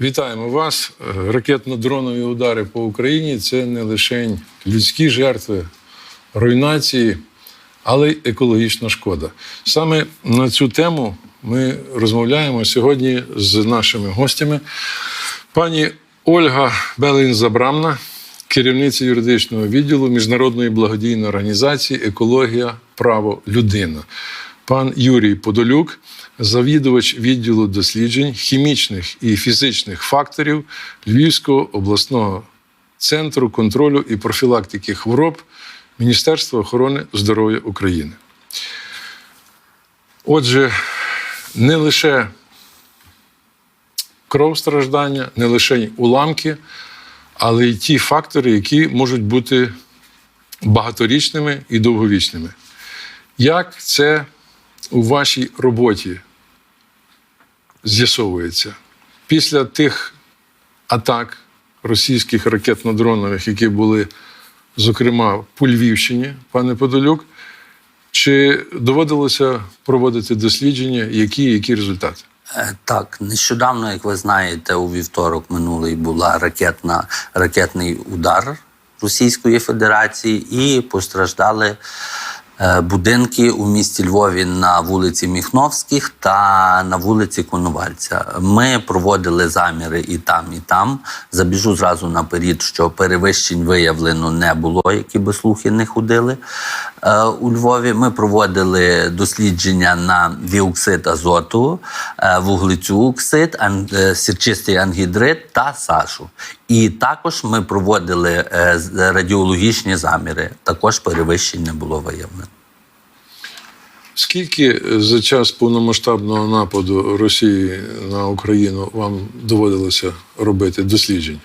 Вітаємо вас. Е, Ракетно-дронові удари по Україні це не лише людські жертви, руйнації, але й екологічна шкода. Саме на цю тему ми розмовляємо сьогодні з нашими гостями. Пані Ольга Белин-Забрамна, керівниця юридичного відділу Міжнародної благодійної організації Екологія, право, людина. Пан Юрій Подолюк, завідувач відділу досліджень хімічних і фізичних факторів Львівського обласного центру контролю і профілактики хвороб Міністерства охорони здоров'я України. Отже, не лише кров страждання, не лише уламки, але й ті фактори, які можуть бути багаторічними і довговічними. Як це у вашій роботі з'ясовується? Pісля тих атак російських ракетно-дронових, які були, зокрема, по Львівщині, пане Подолюк, чи доводилося проводити дослідження, які, які результати? Е, Так, нещодавно, як ви знаєте, у вівторок минулий була ракетна, ракетний удар Російської Федерації і постраждали будинки у місті Львові на вулиці Міхновських та на вулиці Коновальця. Ми проводили заміри і там, і там. Забіжу зразу наперед, що перевищень виявлено не було, які би слухи не ходили е, у Львові. Ми проводили дослідження на діоксид азоту, е, вуглецю оксид, е, сірчистий ангідрид та сашу. І також ми проводили е, радіологічні заміри. Також перевищень не було виявлено. Скільки за час повномасштабного нападу Росії на Україну вам доводилося робити досліджень?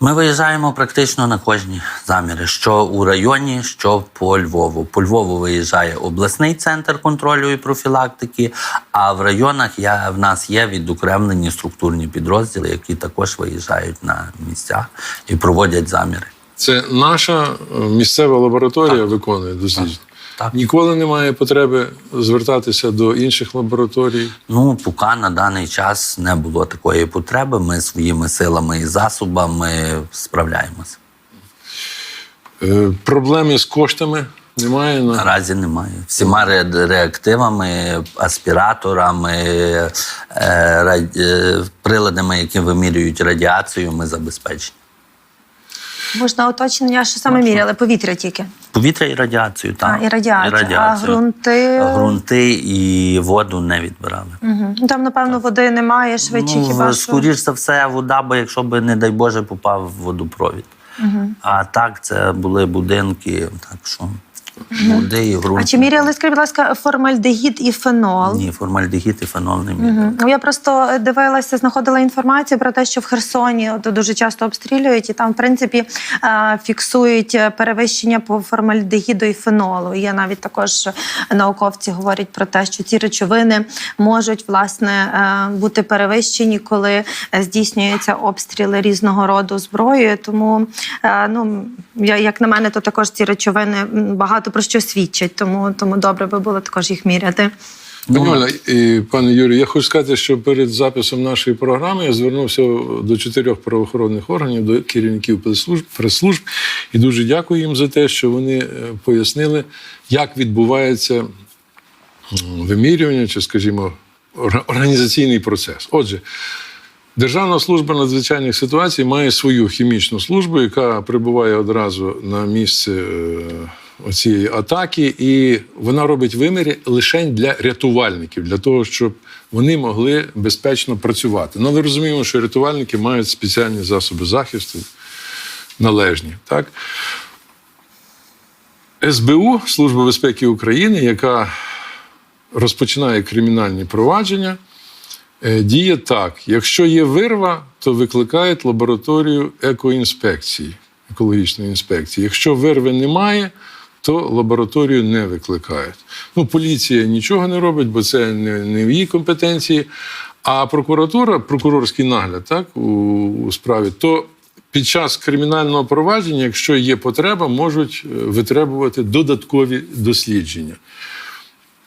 Ми виїжджаємо практично на кожні заміри, що у районі, що по Львову. По Львову виїжджає обласний центр контролю і профілактики. А в районах я, в нас є відокремлені структурні підрозділи, які також виїжджають на місця і проводять заміри. Це наша е, місцева лабораторія виконує дослідження. Так. Ніколи немає потреби звертатися до інших лабораторій. Ну, поки на даний час не було такої потреби. Ми своїми силами і засобами справляємося. Е, Проблеми з коштами немає на Наразі немає. Всіма реактивами, аспіраторами, е, ра- е, приладами, які вимірюють радіацію, ми забезпечені. Можна уточнення, що саме міряли? Повітря тільки. Повітря і радіацію, так. А, і радіацію. І радіацію. А ґрунти і воду не відбирали. Угу. Там, напевно, води немає швидше, ну, хіба що. скоріш за все, вода, бо якщо б, не дай Боже, попав в водопровід. А так, це були будинки, так що води і ґрунти. А чи міряли, скажіть, будь ласка, формальдегід і фенол? Ні, формальдегід і фенол не міряли. Ну, Я просто дивилася, знаходила інформацію про те, що в Херсоні от, дуже часто обстрілюють, і там, в принципі, фіксують перевищення по формальдегіду і фенолу. Є навіть також науковці говорять про те, що ці речовини можуть власне бути перевищені, коли здійснюються обстріли різного роду зброєю. Тому, ну я як на мене, то також ці речовини м, багато про що свідчать. Тому тому добре би було також їх міряти. Пані і пане Юрію, я хочу сказати, що перед записом нашої програми я звернувся до чотирьох правоохоронних органів, до керівників прес-служб, прес-служб, і дуже дякую їм за те, що вони е, пояснили, як відбувається вимірювання, чи, скажімо, організаційний процес. Отже, Державна служба надзвичайних ситуацій має свою хімічну службу, яка прибуває одразу на місце е, оцієї атаки, і вона робить виміри лише для рятувальників, для того, щоб вони могли безпечно працювати. Ну, але розуміємо, що рятувальники мають спеціальні засоби захисту належні. Так? СБУ, Служба безпеки України, яка розпочинає кримінальні провадження, е, діє так: якщо є вирва, то викликають лабораторію екоінспекції, екологічної інспекції. Якщо вирви немає, то лабораторію не викликають. Ну, поліція нічого не робить, бо це не, не в її компетенції. А прокуратура, прокурорський нагляд, так, у, у справі, то під час кримінального провадження, якщо є потреба, можуть е, витребувати додаткові дослідження.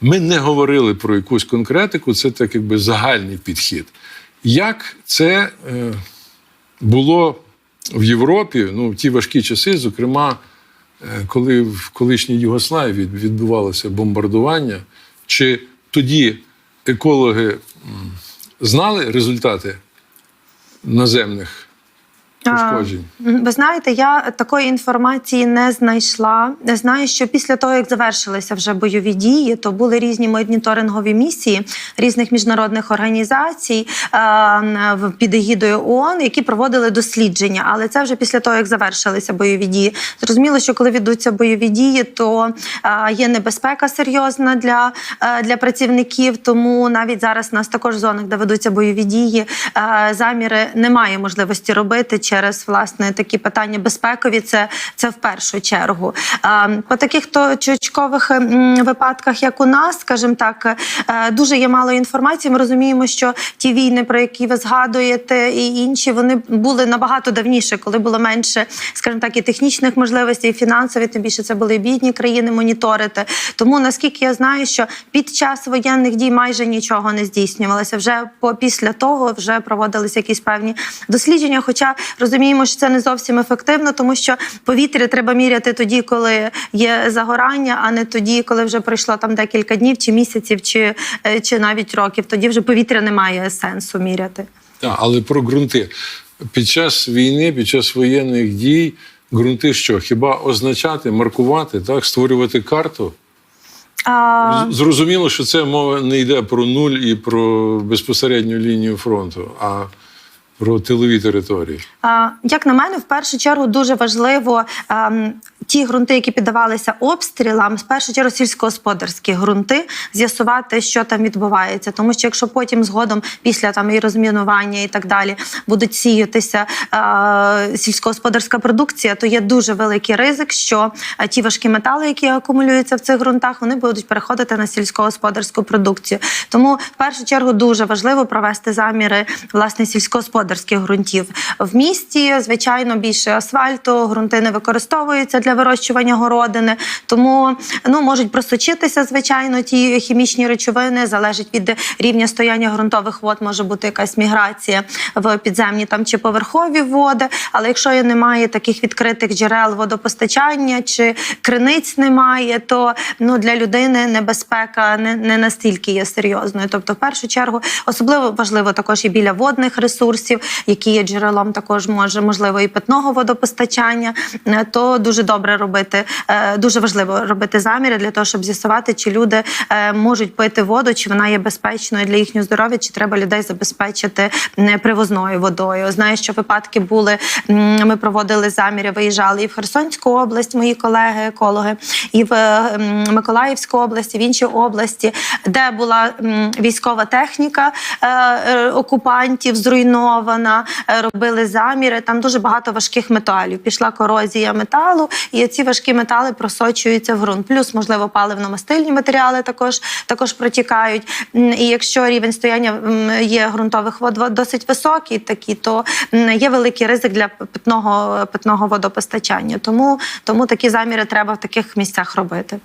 Ми не говорили про якусь конкретику, це так якби загальний підхід. Як це е, було в Європі, ну, в ті важкі часи, зокрема, коли в колишній Югославії відбувалося бомбардування, чи тоді екологи знали результати наземних Ви знаєте, я такої інформації не знайшла. Знаю, що після того, як завершилися вже бойові дії, то були різні моніторингові місії різних міжнародних організацій е, під егідою ООН, які проводили дослідження. Але це вже після того, як завершилися бойові дії. Зрозуміло, що коли ведуться бойові дії, то е, є небезпека серйозна для, е, для працівників. Тому навіть зараз у нас також в зонах, де ведуться бойові дії, заміри немає можливості робити через власне такі питання безпекові. Це, це в першу чергу. По таких то чучкових випадках, як у нас, скажімо так, е, дуже є мало інформації. Ми розуміємо, що ті війни, про які ви згадуєте, і інші, вони були набагато давніше, коли було менше, скажімо так, і технічних можливостей, і фінансові, тим більше це були бідні країни моніторити. Тому наскільки я знаю, що під час воєнних дій майже нічого не здійснювалося. Вже по після того вже проводилися якісь певні дослідження. Хоча розуміємо, що це не зовсім ефективно, тому що повітря треба міряти тоді, коли є загорання, а не тоді, коли вже пройшло там декілька днів, чи місяців, чи, е, чи навіть років. Тоді вже повітря не має сенсу міряти. Так, але про ґрунти. Під час війни, під час воєнних дій, ґрунти що? Хіба означати, маркувати, так, створювати карту? А, Зрозуміло, що це мова не йде про нуль і про безпосередню лінію фронту, а про тилові території. Як на мене, в першу чергу дуже важливо ем, ті ґрунти, які піддавалися обстрілам, в першу чергу сільськогосподарські ґрунти, з'ясувати, що там відбувається. Тому що якщо потім згодом, після там і розмінування і так далі, будуть сіятися е, сільськогосподарська продукція, то є дуже великий ризик, що е, ті важкі метали, які акумулюються в цих ґрунтах, вони будуть переходити на сільськогосподарську продукцію. Тому в першу чергу дуже важливо провести заміри власне сільськогосподарських ґрунтів в місті. Звичайно, більше асфальту, ґрунти не використовуються для вирощування городини, тому ну можуть просочитися, звичайно, ті хімічні речовини. Залежить від рівня стояння ґрунтових вод, може бути якась міграція в підземні там чи поверхові води. Але якщо немає таких відкритих джерел водопостачання чи криниць немає, то ну для людини небезпека не, не настільки є серйозною. Тобто, в першу чергу, особливо важливо також і біля водних ресурсів, які є джерелом також може можливо і питного водопостачання. Е, То дуже добре робити, е, дуже важливо робити заміри для того, щоб з'ясувати, чи люди е, можуть пити воду, чи вона є безпечною для їхнього здоров'я, чи треба людей забезпечити привозною водою. Знаю, що випадки були. Ми проводили заміри, виїжджали і в Херсонську область, мої колеги, екологи, і в Миколаївську область, і в інші області, де була військова техніка окупантів зруйнована, е, робили заміри. Там дуже багато важких металів. Пішла корозія металу, і ці важкі метали просочуються в ґрунт. Плюс, можливо, паливно-мастильні матеріали також, також протікають. І якщо рівень стояння м, є ґрунтових вод досить високий, такі, то є великий ризик для питного, питного водопостачання. Тому, тому такі заміри треба в таких місцях робити.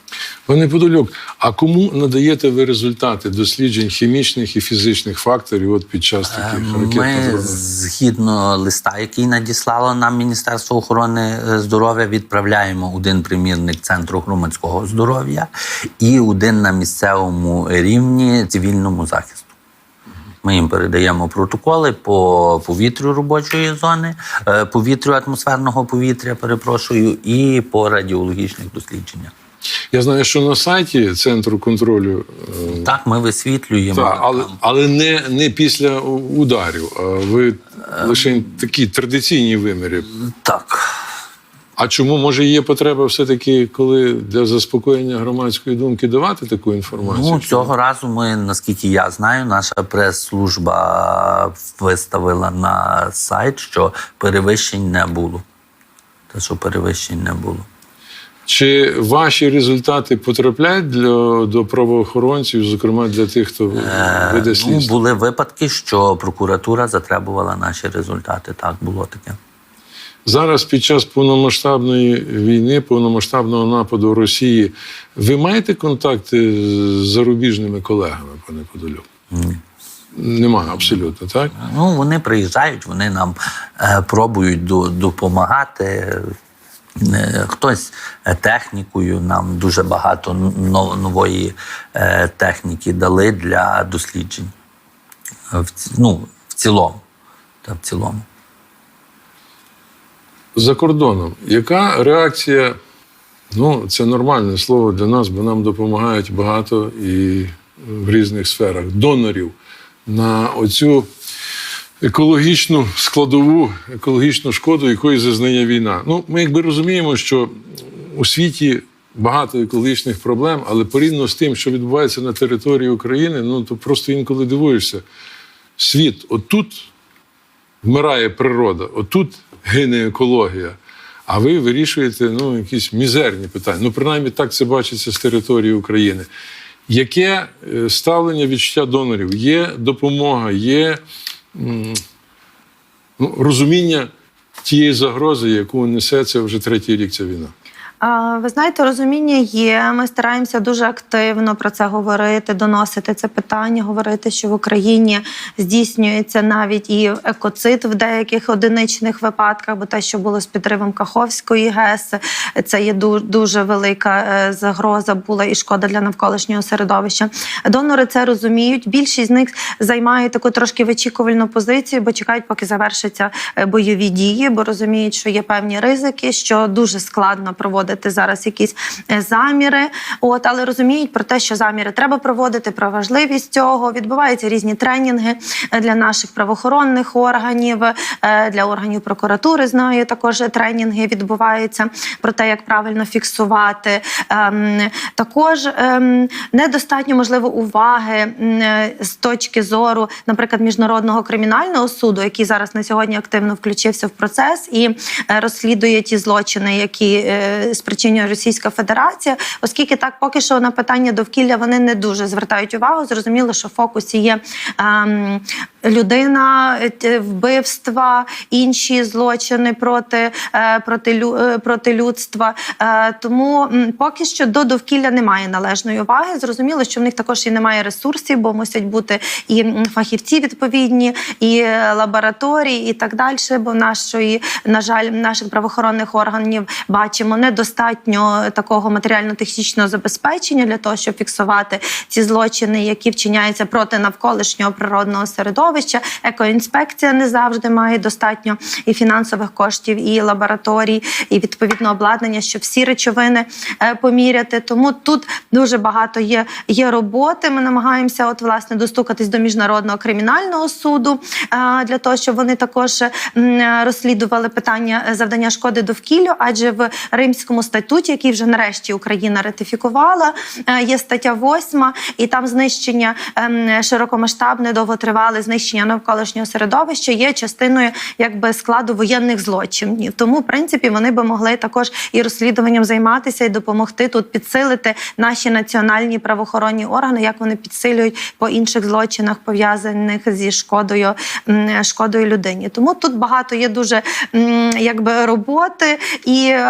Пане Подолюк, а кому надаєте ви результати досліджень хімічних і фізичних факторів от під час таких Ми ракетно згідно листа, який надіслало нам Міністерство охорони е, здоров'я, відправляємо один примірник центру громадського здоров'я і один на місцевому рівні цивільному захисту. Ми їм передаємо протоколи по повітрю робочої зони, е, повітрю атмосферного повітря, перепрошую, і по радіологічних дослідженнях. Я знаю, що на сайті центру контролю е, Так, ми висвітлюємо. та, але, але не, не після ударів. А ви лише такі традиційні виміри. так. А чому може є потреба все-таки, коли для заспокоєння громадської думки давати таку інформацію? Ну, цього разу ми, наскільки я знаю, наша прес-служба виставила на сайт, що перевищень не було. Те, що перевищень не було. Чи ваші результати потрапляють для, до правоохоронців, зокрема для тих, хто веде Ну, були випадки, що прокуратура затребувала наші результати. Так, було таке. Зараз під час повномасштабної війни, повномасштабного нападу Росії, ви маєте контакти з зарубіжними колегами, пане Подолюк? Ні. немає абсолютно, так? Ну, вони приїжджають, вони нам е, пробують до, допомагати. Е, Хтось е, технікою, нам дуже багато нової е, техніки дали для досліджень. Ну, в цілому. Та, в цілому. За кордоном. Яка реакція? Ну, це нормальне слово для нас, бо нам допомагають багато і в різних сферах донорів на оцю екологічну складову, екологічну шкоду, якої зазнає війна. Ну, ми якби розуміємо, що у світі багато екологічних проблем, але порівняно з тим, що відбувається на території України, ну то просто інколи дивуєшся. Світ отут вмирає природа, отут гине екологія. А ви вирішуєте ну, якісь мізерні питання. Ну, принаймні, так це бачиться з території України. Яке е, ставлення відчуття донорів? Є допомога, є ну, розуміння тієї загрози, яку несе це вже третій рік ця війна. Ви знаєте, розуміння є. Ми стараємося дуже активно про це говорити, доносити це питання, говорити, що в Україні здійснюється навіть і екоцид в деяких одиничних випадках, бо те, що було з підривом Каховської ГЕС, це є дуже велика е, загроза була і шкода для навколишнього середовища. Донори це розуміють. Більшість з них займають таку трошки вичікувальну позицію, бо чекають, поки завершаться е, бойові дії, бо розуміють, що є певні ризики, що дуже складно проводити зараз якісь е, заміри. От, але розуміють про те, що заміри треба проводити, про важливість цього. Відбуваються різні тренінги е, для наших правоохоронних органів, е, для органів прокуратури. Знаю, також тренінги відбуваються про те, як правильно фіксувати. Ем, Також ем, недостатньо можливо уваги з точки зору, наприклад, міжнародного кримінального суду, який зараз на сьогодні активно включився в процес і розслідує ті злочини, які спричинює Російська Федерація, оскільки так поки що на питання довкілля вони не дуже звертають увагу. Зрозуміло, що в фокусі є ем, людина, вбивства, інші злочини проти, е, проти, лю- е, проти людства. Е, тому м, поки що до довкілля немає належної уваги. Зрозуміло, що в них також і немає ресурсів, бо мусять бути і фахівці відповідні, і е, лабораторії, і так далі. Бо нашої, на жаль, наших правоохоронних органів бачимо недостатньо такого матеріально-технічного забезпечення для того, щоб фіксувати ці злочини, які вчиняються проти навколишнього природного середовища. Екоінспекція не завжди має достатньо і фінансових коштів, і лабораторій, і відповідно обладнання, щоб всі речовини е, поміряти. Тому тут дуже багато є, є роботи. Ми намагаємося, от власне, достукатись до міжнародного кримінального суду е, для того, щоб вони також розслідували питання завдання шкоди довкіллю, адже в Римському статуті, який вже нарешті Україна ратифікувала, е, є стаття 8, і там знищення ем, широкомасштабне, довготривале знищення навколишнього середовища є частиною якби складу воєнних злочинів. Тому, в принципі, вони би могли також і розслідуванням займатися і допомогти тут підсилити наші національні правоохоронні органи, як вони підсилюють по інших злочинах, пов'язаних зі шкодою шкодою людині. Тому тут багато є дуже якби роботи і е,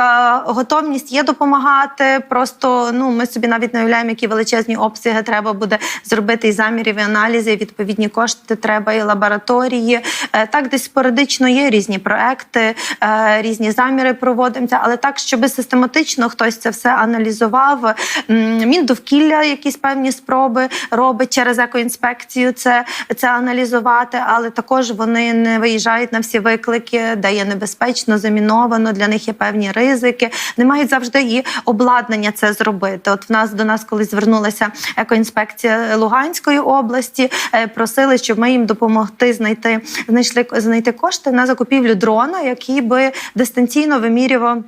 готовність є допомагати. Просто ну ми собі навіть не уявляємо, які величезні обсяги треба буде зробити і замірів, і аналізи, і відповідні кошти треба, і лабораторії. Е, Так, десь спорадично є різні проекти, е, різні заміри проводимося, але так, щоб систематично хтось це все аналізував. Міндовкілля якісь певні спроби робить через екоінспекцію це, це аналізувати, але також вони не виїжджають на всі виклики, де є небезпечно, заміновано. Для них є певні ризики. Не мають завжди і обладнання це зробити. От в нас до нас колись звернулася екоінспекція Луганської області, е, просили, щоб ми їм допомогти знайти знайшли знайти кошти на закупівлю дрона, який би дистанційно вимірював.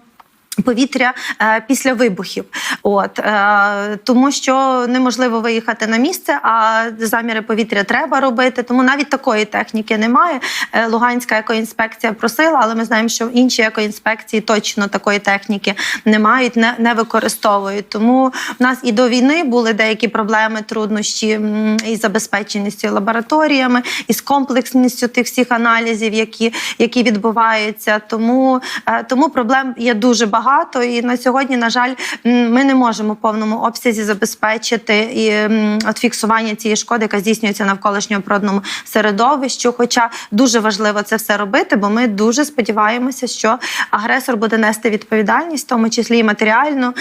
Повітря е, після вибухів, от е, тому, що неможливо виїхати на місце, а заміри повітря треба робити. Тому навіть такої техніки немає. Е, Луганська екоінспекція просила, але ми знаємо, що інші екоінспекції точно такої техніки не мають, не, не використовують. Тому в нас і до війни були деякі проблеми, труднощі із забезпеченістю лабораторіями, і з комплексністю тих всіх аналізів, які, які відбуваються. Тому, тому проблем є дуже багато. Багато. І на сьогодні, на жаль, ми не можемо в повному обсязі забезпечити і от фіксування цієї шкоди, яка здійснюється навколишньому природному середовищу. Хоча дуже важливо це все робити, бо ми дуже сподіваємося, що агресор буде нести відповідальність, в тому числі і матеріальну,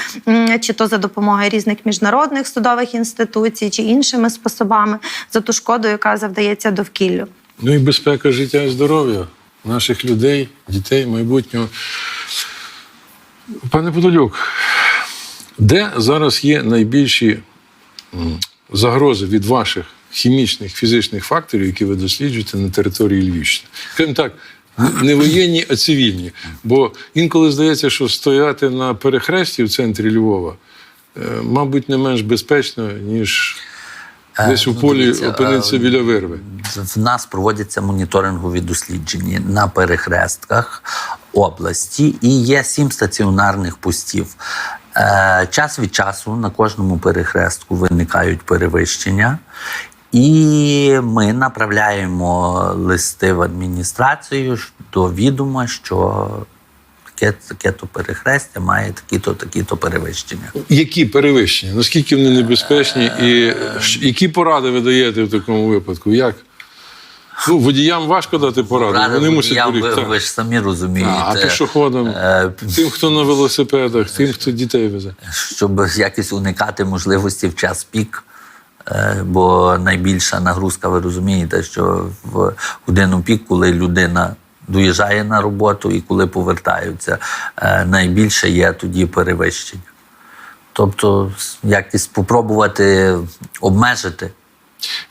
чи то за допомогою різних міжнародних судових інституцій, чи іншими способами за ту шкоду, яка завдається довкіллю. Ну і безпека життя і здоров'я наших людей, дітей, майбутнього. Пане Подолюк, де зараз є найбільші загрози від ваших хімічних, фізичних факторів, які ви досліджуєте на території Львівщини? Крім так, не воєнні, а цивільні. Бо інколи здається, що стояти на перехресті в центрі Львова, е, мабуть, не менш безпечно, ніж десь у ну, полі дивіться, опинитися е, біля вирви. В нас проводяться моніторингові дослідження на перехрестках області і є сім стаціонарних постів. Е, час від часу на кожному перехрестку виникають перевищення, і ми направляємо листи в адміністрацію до відома, що таке, таке-то перехрестя має такі-то, такі-то перевищення. Які перевищення? Наскільки вони небезпечні, і які поради ви даєте в такому випадку? Як? Ну, водіям важко дати поради, Ради вони мусять ви, ви ж самі розумієте. А пішоходам, Е, тим, хто на велосипедах, тим, хто дітей везе. щоб якось уникати можливості в час пік. е, Бо найбільша нагрузка, ви розумієте, що в годину пік, коли людина доїжджає на роботу і коли повертаються, е, найбільше є тоді перевищення. Тобто, якось спробувати обмежити.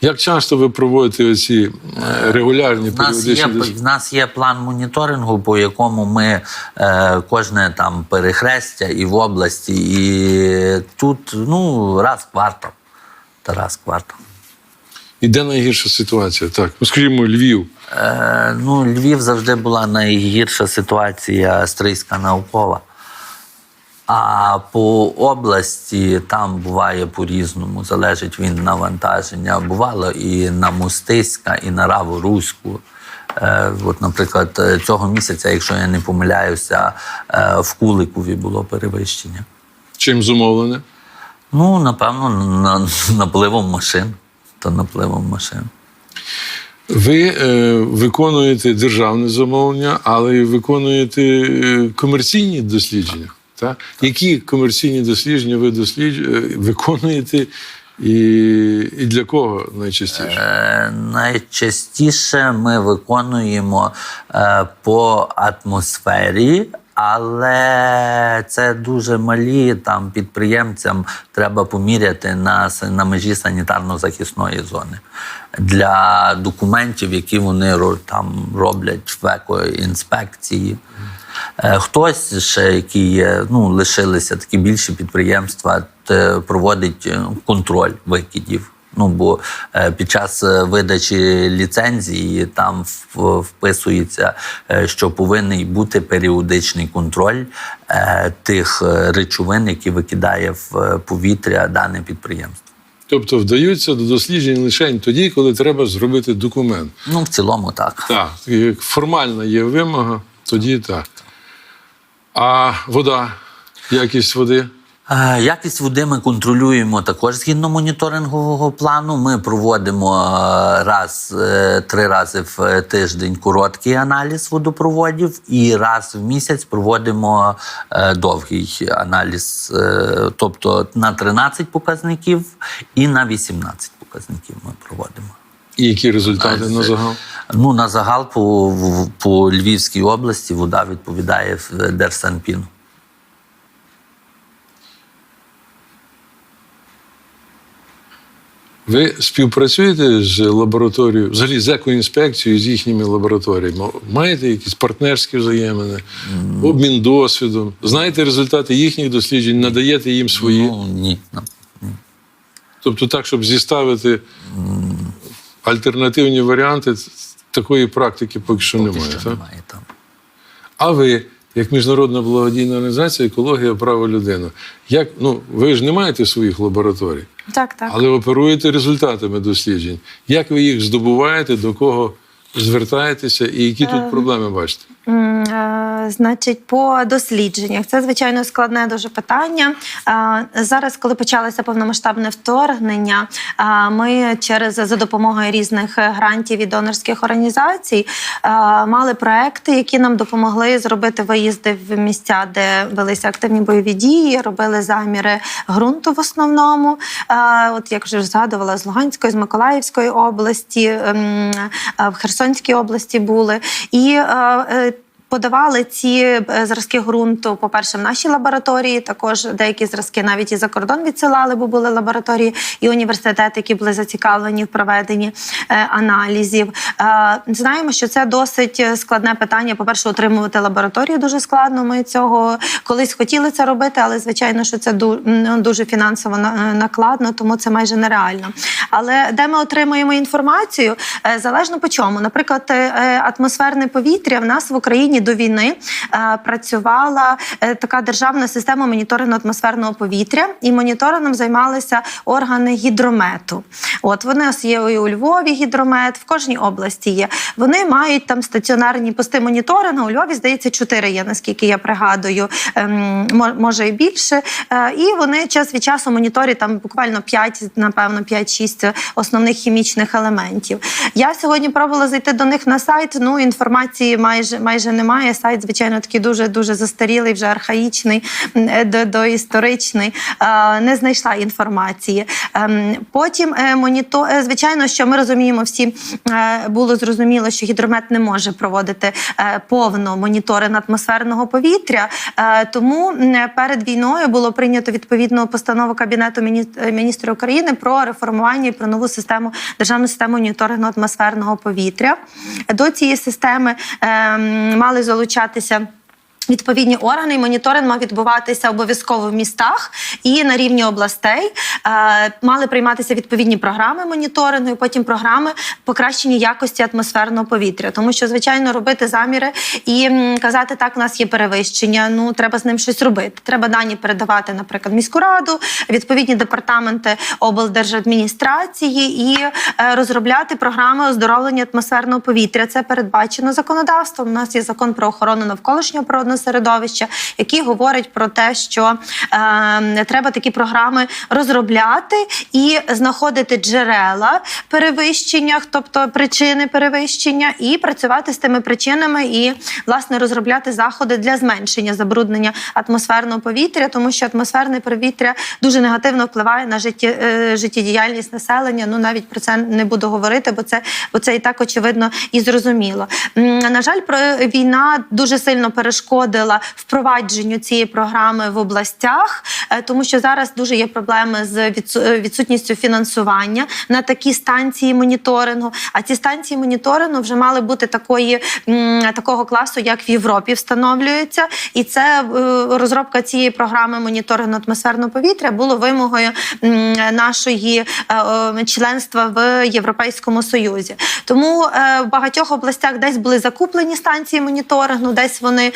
Як часто ви проводите оці е, регулярні В нас, є, періодичні в нас є план моніторингу, по якому ми е, кожне там перехрестя і в області, і тут ну, раз в квартал. Та раз квартал. І де найгірша ситуація? Так, ну скажімо, Львів. Е, ну, Львів завжди була найгірша ситуація стрийська наукова. А по області там буває по-різному, залежить від навантаження. Бувало і на Мостиська, і на Раворуську. Е, от, наприклад, е, цього місяця, якщо я не помиляюся, е, в Куликові було перевищення. Чим зумовлене? Ну, напевно, на, напливом машин. То напливом машин. Ви е, виконуєте державне замовлення, але й виконуєте е, комерційні дослідження. Так? Які комерційні дослідження ви дослідж... е, виконуєте і, і для кого найчастіше? Е, найчастіше ми виконуємо е, по атмосфері, але це дуже малі там підприємцям треба поміряти на, на межі санітарно-захисної зони для документів, які вони там роблять в екоінспекції. Е, Хтось ще, які є, ну, лишилися такі більші підприємства, проводить е, контроль викидів. Ну, бо е, під час е, видачі ліцензії там вписується, е, що повинен бути періодичний контроль тих речовин, які викидає в повітря дане підприємство. Тобто вдаються до досліджень лише тоді, коли треба зробити документ. Ну, в цілому так. Так, як формальна є вимога, тоді так. А вода, якість води. Е, Якість води ми контролюємо також згідно моніторингового плану. Ми проводимо е, раз е, три рази в тиждень короткий аналіз водопроводів, і раз в місяць проводимо довгий аналіз, тобто на 13 показників і на 18 показників ми проводимо. І які результати на загал? Ну на загал по, по Львівській області вода відповідає в Держсанпіну. Ви співпрацюєте з лабораторією, взагалі з екоінспекцією, з їхніми лабораторіями? Маєте якісь партнерські взаємини, обмін досвідом? Знаєте результати їхніх досліджень, надаєте їм свої? Ну ні. Тобто так, щоб зіставити альтернативні варіанти, такої практики поки що Поки немає. що так? немає там. А ви, як міжнародна благодійна організація, екологія, право людини, як ну ви ж не маєте своїх лабораторій, Так, так. але оперуєте результатами досліджень. Як ви їх здобуваєте, до кого звертаєтеся і які тут проблеми бачите? Е, значить, по дослідженнях, це звичайно складне дуже питання. Е, зараз, коли почалося повномасштабне вторгнення, е, ми через за допомогою різних грантів і донорських організацій мали проекти, які нам допомогли зробити виїзди в місця, де велися активні бойові дії, робили заміри ґрунту в основному. От як вже згадувала з Луганської, з Миколаївської області, ем, в Херсонській області були і. Подавали ці е, зразки ґрунту, по-перше, в нашій лабораторії. Також деякі зразки навіть і за кордон відсилали, бо були лабораторії і університети, які були зацікавлені в проведенні е, аналізів. Е, знаємо, що це досить складне питання. По-перше, отримувати лабораторію дуже складно. Ми цього колись хотіли це робити, але звичайно, що це дуже фінансово накладно, тому це майже нереально. Але де ми отримуємо інформацію, залежно по чому. Наприклад, атмосферне повітря в нас в Україні до війни е, працювала е, така державна система моніторингу атмосферного повітря, і моніторингом займалися органи гідромету. От вони є у Львові гідромет, в кожній області є. Вони мають там стаціонарні пости моніторингу. У Львові здається чотири є, наскільки я пригадую, ем, може і більше. Е, І вони час від часу моніторять там буквально 5, напевно, 5-6 основних хімічних елементів. Я сьогодні пробувала зайти до них на сайт. Ну інформації майже майже немає. Сайт, звичайно, такий дуже дуже застарілий, вже архаїчний, е, до, доісторичний. Не знайшла інформації. Ем, Потім е, моніто... е, звичайно, що ми розуміємо всі, було зрозуміло, що гідромет не може проводити повно моніторинг атмосферного повітря. Тому перед війною було прийнято відповідну постанову Кабінету міні- міністрів України про реформування і про нову систему державну систему моніторингу атмосферного повітря. До цієї системи ем, мали залучатися. Відповідні органи і моніторинг мав відбуватися обов'язково в містах і на рівні областей. Е, мали прийматися відповідні програми моніторингу, і потім програми покращення якості атмосферного повітря. Тому що, звичайно, робити заміри і казати, так, у нас є перевищення. Ну треба з ним щось робити. Треба дані передавати, наприклад, міську раду, відповідні департаменти облдержадміністрації і е, розробляти програми оздоровлення атмосферного повітря. Це передбачено законодавством. У нас є закон про охорону навколишнього природного середовища, який говорить про те, що е, треба такі програми розробляти і знаходити джерела перевищення, тобто причини перевищення, і працювати з тими причинами, і власне розробляти заходи для зменшення забруднення атмосферного повітря, тому що атмосферне повітря дуже негативно впливає на житті, е, життєдіяльність населення. Ну навіть про це не буду говорити, бо це, бо це і так очевидно і зрозуміло. На жаль, про війна дуже сильно перешкодила впровадженню цієї програми в областях, е, тому що зараз дуже є проблеми з е, відсутністю фінансування на такі станції моніторингу. А ці станції моніторингу вже мали бути такої такого класу, як в Європі встановлюється, і це е, розробка цієї програми моніторингу атмосферного повітря було вимогою нашої членства в Європейському Союзі. Тому в багатьох областях десь були закуплені станції моніторингу, десь вони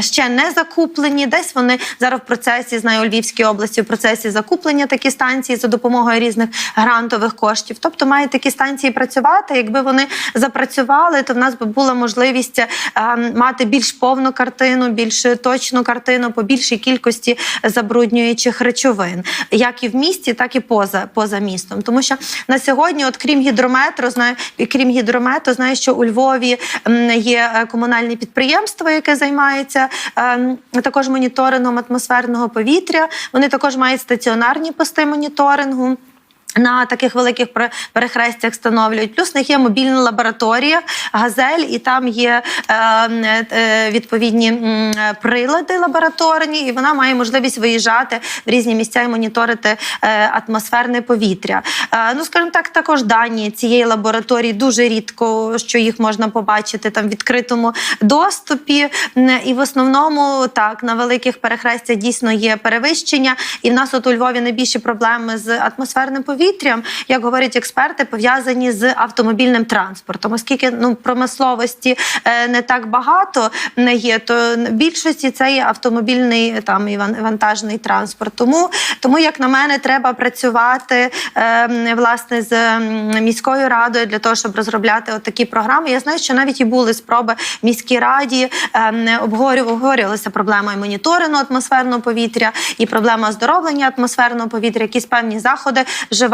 ще не закуплені, десь вони зараз в процесі знаю у Львівській області в процесі закуплення такі станції за допомогою різних грантових коштів. Тобто мають такі станції працювати. Якби вони запрацювали, то в нас би була можливість е, мати більш повну картину, більш точну картину по більшій кількості забруднюючих речовин, як і в місті, так і поза, поза містом. Тому що на сьогодні, от крім гідрометру, знаю, крім гідромету, знаю, що у Львові є е, комунальне підприємство, яке займається ем, також моніторингом атмосферного повітря. Вони також мають стаціонарні пости моніторингу. На таких великих пере- перехрестях встановлюють. Плюс в них є мобільна лабораторія, газель, і там є е, е, відповідні прилади лабораторні, і вона має можливість виїжджати в різні місця і моніторити е, атмосферне повітря. Е, ну, скажімо так, також дані цієї лабораторії дуже рідко, що їх можна побачити там в відкритому доступі. І в основному так на великих перехрестях дійсно є перевищення. І в нас от у Львові найбільші проблеми з атмосферним повітрям. Повітрям, як говорять експерти, пов'язані з автомобільним транспортом. Оскільки ну промисловості е, не так багато не є, то більшості це є автомобільний там і вантажний транспорт. Тому, тому як на мене, треба працювати е, власне з міською радою для того, щоб розробляти такі програми. Я знаю, що навіть і були спроби в міській раді е, обговорю- обговорювалися проблема і моніторингу атмосферного повітря, і проблема оздоровлення атмосферного повітря. Якісь певні заходи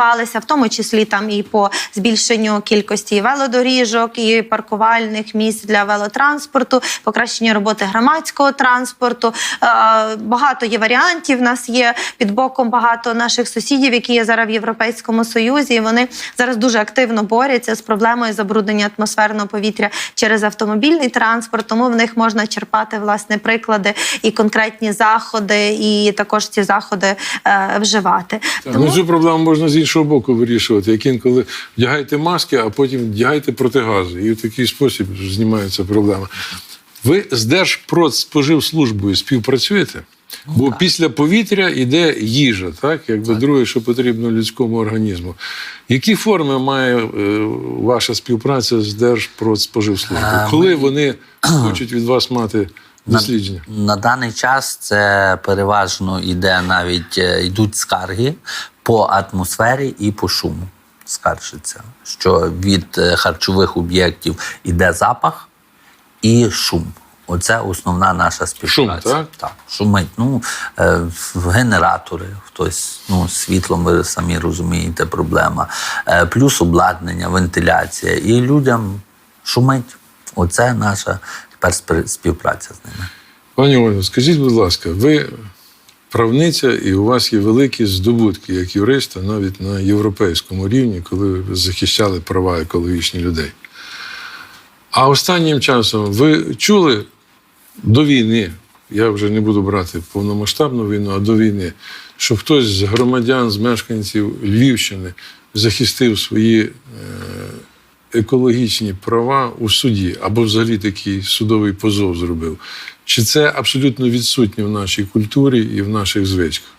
вживалися, в тому числі там і по збільшенню кількості велодоріжок, і паркувальних місць для велотранспорту, покращення роботи громадського транспорту. Е, Багато є варіантів. У нас є під боком багато наших сусідів, які є зараз в Європейському Союзі. І вони зараз дуже активно борються з проблемою забруднення атмосферного повітря через автомобільний транспорт. Тому в них можна черпати власне приклади і конкретні заходи, і також ці заходи е, вживати. Так, Ну, цю проблему можна з іншого боку вирішувати. Як інколи вдягайте маски, а потім вдягайте протигази. І в такий спосіб знімається проблема. Ви з Держпродспоживслужбою співпрацюєте? Бо після повітря йде їжа, так? Якби друге, що потрібно людському організму. Які форми має е, ваша співпраця з Держпродспоживслужбою? Е, Коли вони хочуть від вас мати дослідження? На даний час це переважно йде навіть е, йдуть скарги по атмосфері і по шуму. Скаржиться, що від е, харчових об'єктів іде запах і шум. Оце основна наша співпраця. Шум, так? Так, шумить. Ну, е, генератори, хтось, ну, світлом, ви самі розумієте, проблема. Е, плюс обладнання, вентиляція. І людям шумить. Оце наша тепер співпраця з ними. Пані Ольго, скажіть, будь ласка, ви правниця, і у вас є великі здобутки як юриста навіть на європейському рівні, коли ви захищали права екологічні людей. А останнім часом ви чули до війни, я вже не буду брати повномасштабну війну, а до війни, що хтось з громадян, з мешканців Львівщини захистив свої е, екологічні права у суді, або взагалі такий судовий позов зробив. Чи це абсолютно відсутнє в нашій культурі і в наших звичках?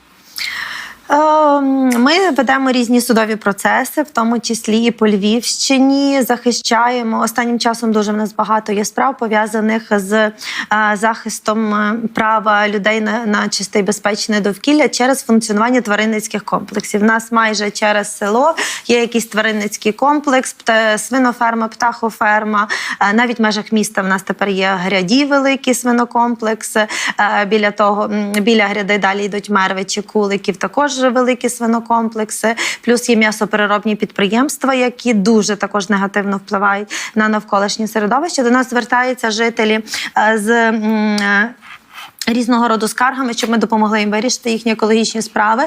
Е, Ми ведемо різні судові процеси, в тому числі і по Львівщині. Захищаємо останнім часом. Дуже в нас багато є справ пов'язаних з е, захистом е, права людей на, чисте і безпечне довкілля через функціонування тваринницьких комплексів. У нас майже через село є якийсь тваринницький комплекс, свиноферма, птахоферма. Навіть в межах міста в нас тепер є гряді великі свинокомплекси. Біля того, біля гряди далі йдуть мервичі, куликів. Також великі свинокомплекси. Плюс є м'ясопереробні підприємства, які дуже також негативно впливають на навколишнє середовище. До нас звертаються жителі е, з. Різного роду скаргами, щоб ми допомогли їм вирішити їхні екологічні справи.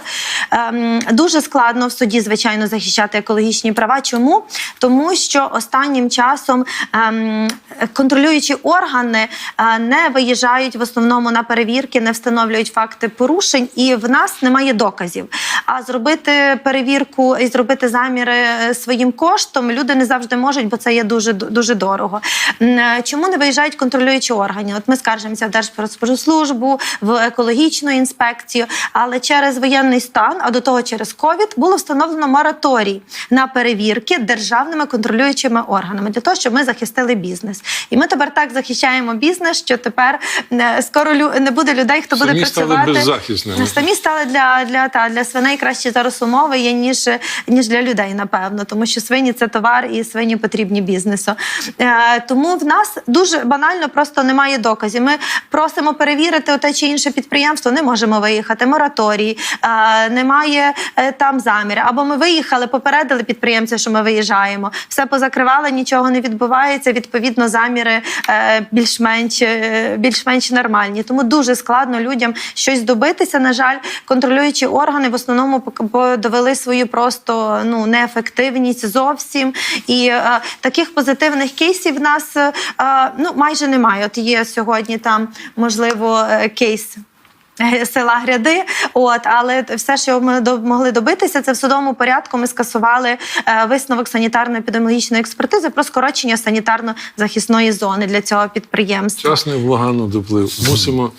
Ем, дуже складно в суді, звичайно, захищати екологічні права. Чому? Тому що останнім часом ем, контролюючі органи е, не виїжджають в основному на перевірки, не встановлюють факти порушень, і в нас немає доказів. А зробити перевірку і зробити заміри е, своїм коштом люди не завжди можуть, бо це є дуже дуже дорого. Е, Чому не виїжджають контролюючі органи? От ми скаржимося в Держпродспоживслужбу, в екологічну інспекцію, але через воєнний стан, а до того через ковід, було встановлено мораторій на перевірки державними контролюючими органами для того, щоб ми захистили бізнес. І ми тепер так захищаємо бізнес, що тепер е, скоро не буде людей, хто буде Самі працювати беззахисними. Самі стали для, для, та, для свиней краще зараз умови є, ніж, ніж для людей, напевно, тому що свині це товар і свині потрібні бізнесу. Е, тому в нас дуже банально просто немає доказів. Ми просимо перевірити те чи інше підприємство, не можемо виїхати. Мораторій, немає е, там замір. Або ми виїхали, попередили підприємця, що ми виїжджаємо. Все позакривали, нічого не відбувається. Відповідно, заміри е, більш-менш е, більш-менш нормальні. Тому дуже складно людям щось добитися. На жаль, контролюючі органи в основному довели свою просто ну неефективність зовсім. І таких позитивних кейсів в нас ну майже немає. От є сьогодні там можливо кейс. е, Села гряди, от але все, що ми могли добитися, це в судовому порядку. Ми скасували е, висновок санітарно-епідеміологічної експертизи про скорочення санітарно-захисної зони для цього підприємства. Час невблаганно доплив. Мусимо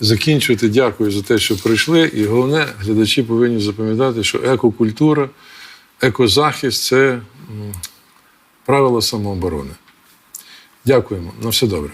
закінчувати. Дякую за те, що прийшли. І головне, глядачі повинні запам'ятати, що екокультура екозахист це правила самооборони. Дякуємо. На все добре.